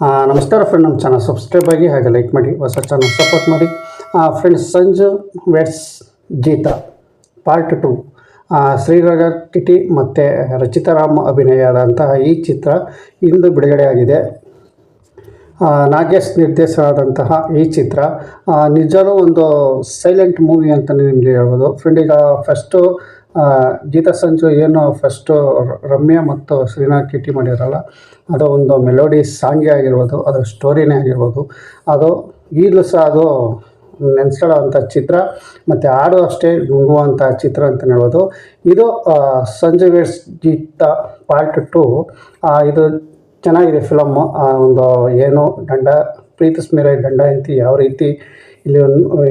ನಮಸ್ಕಾರ ಫ್ರೆಂಡ್ ನಮ್ಮ channel subscribe ಆಗಿ ಹಾಗೆ ಲೈಕ್ ಮಾಡಿ, ಹೊಸ ಚಾನಲ್ ಸಪೋರ್ಟ್ ಮಾಡಿ. Friends Sanju weds Geetha part two Shriraga ಕಿಟಿ ಮತ್ತು ರಚಿತಾರಾಮ್ ಅಭಿನಯದಂತಹ ಈ ಚಿತ್ರ ಇಂದು ಬಿಡುಗಡೆಯಾಗಿದೆ ನಾಗೇಶ್ ನಿರ್ದೇಶನವಾದಂತಹ ಈ ಚಿತ್ರ. ನಿಜವೂ ಒಂದು ಸೈಲೆಂಟ್ ಮೂವಿ ಅಂತಲೇ ನಿಮಗೆ ಹೇಳ್ಬೋದು. ಫ್ರೆಂಡ್ ಈಗ ಫಸ್ಟು ಗೀತಾ ಸಂಜು ಏನು ಫಸ್ಟು ರಮ್ಯಾ ಮತ್ತು ಶ್ರೀನಾಥ್ ಕಿಟ್ಟಿ ಮಾಡಿರಲ್ಲ ಅದು ಒಂದು ಮೆಲೋಡಿ ಸಾಂಗೇ ಆಗಿರ್ಬೋದು ಅದು ಸ್ಟೋರಿನೇ ಆಗಿರ್ಬೋದು. ಅದು ಈಗಲೂ ಸಹ ಅದು ನೆನೆಸ್ಕೊಳ್ಳೋವಂಥ ಚಿತ್ರ ಮತ್ತು ಹಾಡು ಅಷ್ಟೇ ನುಂಗುವಂಥ ಚಿತ್ರ ಅಂತ ಹೇಳ್ಬೋದು. ಇದು ಆ, Sanju weds Geetha part two ಇದು ಚೆನ್ನಾಗಿದೆ ಫಿಲಮ್ಮು ಒಂದು ಏನು ಗಂಡ ಪ್ರೀತಿಸ್ಮೇಲೆ ದಂಡ ಹೆಂಡತಿ ಯಾವ ರೀತಿ ಇಲ್ಲಿ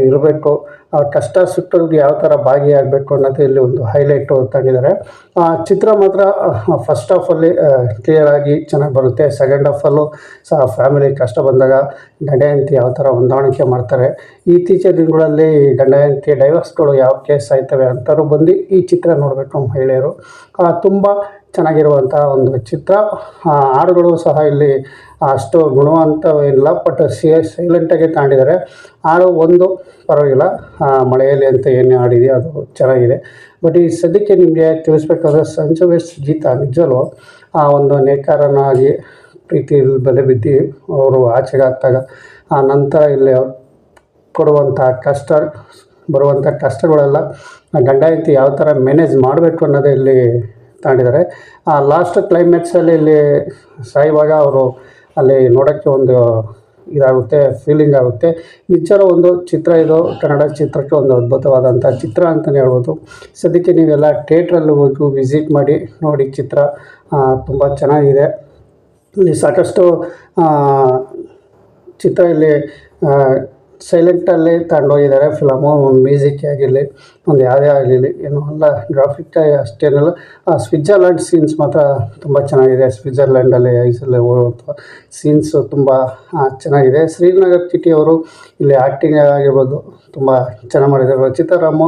ಇರಬೇಕು. ಆ, ಕಷ್ಟ ಸುಟ್ಟರಿಗೆ ಯಾವ ಥರ ಭಾಗಿಯಾಗಬೇಕು ಅನ್ನೋದು ಇಲ್ಲಿ ಒಂದು ಹೈಲೈಟು ತಂದಿದ್ದಾರೆ ಆ, ಚಿತ್ರ ಮಾತ್ರ ಫಸ್ಟ್ ಹಾಫಲ್ಲಿ ಕ್ಲಿಯರಾಗಿ ಚೆನ್ನಾಗಿ ಬರುತ್ತೆ. ಸೆಕೆಂಡ್ ಹಾಫಲ್ಲೂ ಸಹ ಫ್ಯಾಮಿಲಿ ಕಷ್ಟ ಬಂದಾಗ ಗಂಡ ಹೆಂಡತಿ ಯಾವ ಥರ ಹೊಂದಾಣಿಕೆ ಮಾಡ್ತಾರೆ. ಇತ್ತೀಚಿನ ದಿನಗಳಲ್ಲಿ ಗಂಡ ಹೆಂಡತಿ ಡೈವರ್ಸ್ಗಳು ಯಾವ ಕೇಸ್ ಆಯ್ತವೆ ಅಂಥವ್ರು ಬಂದು ಈ ಚಿತ್ರ ನೋಡಬೇಕು ಮಹಿಳೆಯರು. ತುಂಬ ಚೆನ್ನಾಗಿರುವಂಥ ಒಂದು ಚಿತ್ರ. ಹಾಡುಗಳು ಸಹ ಇಲ್ಲಿ ಅಷ್ಟು ಗುಣವಂತ ಇಲ್ಲ ಬಟ್ ಸಿ ಸೈಲೆಂಟಾಗಿ ತಾಂಡಿದ್ದಾರೆ. ಹಾಡು ಒಂದು, ಪರವಾಗಿಲ್ಲ. ಮಳೆಯಲ್ಲಿ ಅಂತ ಏನು ಹಾಡಿದೆಯೋ ಅದು ಚೆನ್ನಾಗಿದೆ. ಬಟ್ ಈ ಸದ್ಯಕ್ಕೆ ನಿಮಗೆ ತಿಳಿಸ್ಬೇಕಾದ್ರೆ ಸಂಜು ವೆಸ್ಟ್ ಗೀತಾ ನಿಜವೂ ಆ ಒಂದು ನೇಕಾರನಾಗಿ ಪ್ರೀತಿಯಲ್ಲಿ ಬೆಲೆ ಬಿದ್ದು ಅವರು ಆಚೆಗೆ ಆಗ್ತಾಗ ಆ, ನಂತರ ಇಲ್ಲಿ ಕೊಡುವಂಥ ಕಷ್ಟ ಬರುವಂಥ ಕಷ್ಟಗಳೆಲ್ಲ ಗಂಡ ಹೆಂಡತಿ ಯಾವ ಥರ ಮ್ಯಾನೇಜ್ ಮಾಡಬೇಕು ಅನ್ನೋದೇ ಇಲ್ಲಿ ತಗೊಂಡಿದ್ದಾರೆ ಆ ಲಾಸ್ಟ್ ಕ್ಲೈಮ್ಯಾಕ್ಸಲ್ಲಿ ಇಲ್ಲಿ ಸಾಯುವಾಗ ಅವರು ಅಲ್ಲಿ ನೋಡೋಕ್ಕೆ ಒಂದು ಇದಾಗುತ್ತೆ ಫೀಲಿಂಗ್ ಆಗುತ್ತೆ. ನಿಜರ ಒಂದು ಚಿತ್ರ ಇದು, ಕನ್ನಡ ಚಿತ್ರಕ್ಕೆ ಒಂದು ಅದ್ಭುತವಾದಂಥ ಚಿತ್ರ ಅಂತಲೇ ಹೇಳ್ಬೋದು. ಸದ್ಯಕ್ಕೆ ನೀವೆಲ್ಲ ಥಿಯೇಟ್ರಲ್ಲಿ ಹೋಗಿ ವಿಸಿಟ್ ಮಾಡಿ ನೋಡಿ ಚಿತ್ರ. ತುಂಬ ಚೆನ್ನಾಗಿದೆ. ಇಲ್ಲಿ ಸಾಕಷ್ಟು ಚಿತ್ರ ಇಲ್ಲಿ ಸೈಲೆಂಟಲ್ಲಿ ತಗೊಂಡೋಗಿದ್ದಾರೆ. ಫಿಲಮು ಮ್ಯೂಸಿಕ್ ಆಗಿರಲಿ ಒಂದು ಯಾವುದೇ ಆಗಿರಲಿ ಏನು ಅಲ್ಲ ಗ್ರಾಫಿಕ್ ಅಷ್ಟೇನಲ್ಲ ಆ ಸ್ವಿಟ್ಜರ್ಲ್ಯಾಂಡ್ ಸೀನ್ಸ್ ಮಾತ್ರ ತುಂಬ ಚೆನ್ನಾಗಿದೆ. ಸ್ವಿಟ್ಜರ್ಲ್ಯಾಂಡಲ್ಲಿ ಐಸಲ್ಲೇ ಓಡುವಂಥ ಸೀನ್ಸು ತುಂಬ ಚೆನ್ನಾಗಿದೆ. ಶ್ರೀನಗರ್ ಸಿಟಿ ಅವರು ಇಲ್ಲಿ ಆ್ಯಕ್ಟಿಂಗ್ ಆಗಿರ್ಬೋದು ತುಂಬ ಚೆನ್ನಾಗಿ ಮಾಡಿದ್ದಾರೆ. ರಚಿತಾರಾಮು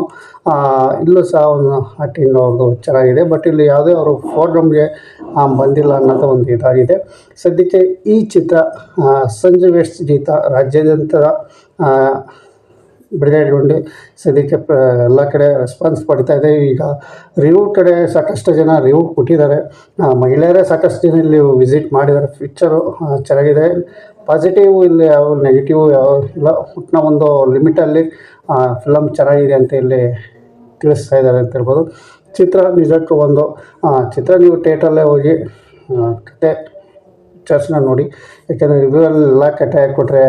ಇಲ್ಲೂ ಸಹ ಒಂದು ಆ್ಯಕ್ಟಿಂಗ್ ಅವ್ರದ್ದು ಚೆನ್ನಾಗಿದೆ. ಬಟ್ ಇಲ್ಲಿ ಯಾವುದೇ ಅವರು ಫೋರ್ಗಮ್ಗೆ ಬಂದಿಲ್ಲ ಅನ್ನೋದು ಒಂದು ಇದಾಗಿದೆ. ಸದ್ಯಕ್ಕೆ ಈ ಚಿತ್ರ ಸಂಜೆ ವೆಸ್ಟ್ ಗೀತ ರಾಜ್ಯಾದ್ಯಂತ ಆ, ಬಿಡುಗಡೆಗೊಂಡು ಸದ್ಯಕ್ಕೆ ಎಲ್ಲ ಕಡೆ ರೆಸ್ಪಾನ್ಸ್ ಪಡಿತಾ ಇದೆ. ಈಗ ರಿವ್ಯೂ ಕಡೆ ಸಾಕಷ್ಟು ಜನ ರಿವ್ಯೂ ಕೊಟ್ಟಿದ್ದಾರೆ. ಮಹಿಳೆಯರೇ ಸಾಕಷ್ಟು ಜನ ಇಲ್ಲಿ ವಿಸಿಟ್ ಮಾಡಿದ್ದಾರೆ. ಪಿಕ್ಚರು ಚೆನ್ನಾಗಿದೆ. ಪಾಸಿಟಿವ್ ಇಲ್ಲಿ ಯಾವ ನೆಗೆಟಿವ್ ಯಾವ, ಇಲ್ಲ ಹುಟ್ಟಿನ ಒಂದು ಲಿಮಿಟಲ್ಲಿ ಫಿಲಮ್ ಚೆನ್ನಾಗಿದೆ ಅಂತ ಇಲ್ಲಿ ತಿಳಿಸ್ತಾ ಇದ್ದಾರೆ ಅಂತ ಹೇಳ್ಬೋದು. ಚಿತ್ರ ನಿಜಕ್ಕೂ ಒಂದು ಚಿತ್ರ ನೀವು ಥಿಯೇಟ್ರಲ್ಲೇ ಹೋಗಿ ಕತೆ ಪಿಕ್ಚರ್ಸ್ನ ನೋಡಿ. ಯಾಕೆಂದರೆ ರಿವ್ಯೂ ಎಲ್ಲ ಕಟ್ಟೆ ಹಾಕ್ಬಿಟ್ರೆ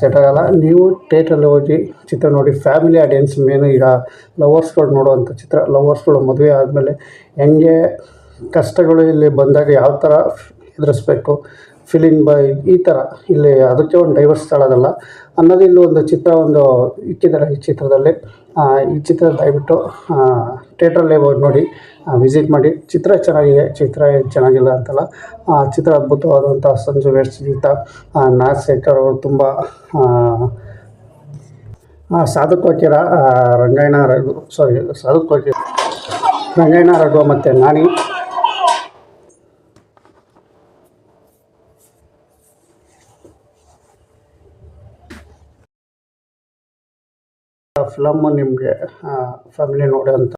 ಸೆಟ್ ಆಗೋಲ್ಲ. ನೀವು ಥಿಯೇಟ್ರಲ್ಲಿ ಹೋಗಿ ಚಿತ್ರ ನೋಡಿ ಫ್ಯಾಮಿಲಿ ಆಡಿಯನ್ಸ್ ಮೇನು ಈಗ ಲವರ್ಸ್ಗಳು ನೋಡುವಂಥ ಚಿತ್ರ ಲವರ್ಸ್ಗಳು ಮದುವೆ ಆದಮೇಲೆ ಹೆಂಗೆ ಕಷ್ಟಗಳು ಇಲ್ಲಿ ಬಂದಾಗ ಯಾವ ಥರ ಎದುರಿಸ್ಬೇಕು? ಫೀಲಿಂಗ್ ಬೈ ಈ ಥರ ಇಲ್ಲಿ ಅದಕ್ಕೆ ಒಂದು ಡೈವರ್ಸ್ ಸ್ಥಳದಲ್ಲ ಅನ್ನೋದು ಇಲ್ಲಿ ಒಂದು ಚಿತ್ರ ಒಂದು ಇಕ್ಕಿದ್ದಾರೆ ಈ ಚಿತ್ರದಲ್ಲಿ. ಈ ಚಿತ್ರ ದಯವಿಟ್ಟು ಥಿಯೇಟ್ರಲ್ಲೇ ಹೋಗಿ ನೋಡಿ ವಿಸಿಟ್ ಮಾಡಿ. ಚಿತ್ರ ಚೆನ್ನಾಗಿದೆ. ಚಿತ್ರ ಚೆನ್ನಾಗಿಲ್ಲ ಅಂತಲ್ಲ. ಆ, ಚಿತ್ರ ಅದ್ಭುತವಾದಂಥ ಸಂಜು ವೇಸ್ಟ್ ಗೀತ ನಾಗ್ ಶೇಖರ್ ಅವರು ತುಂಬ ಸಾಧು ಕೋಕಿರ ರಂಗಾಯಣ ರಘು ಸಾರಿ ಸಾಧು ಕೋಕಿರ ರಂಗಾಯಣ ರಘು ಮತ್ತು ನಾನಿ. ಫಿಲಮ್ಮು ನಿಮಗೆ ಫ್ಯಾಮಿಲಿ ನೋಡೋಂಥ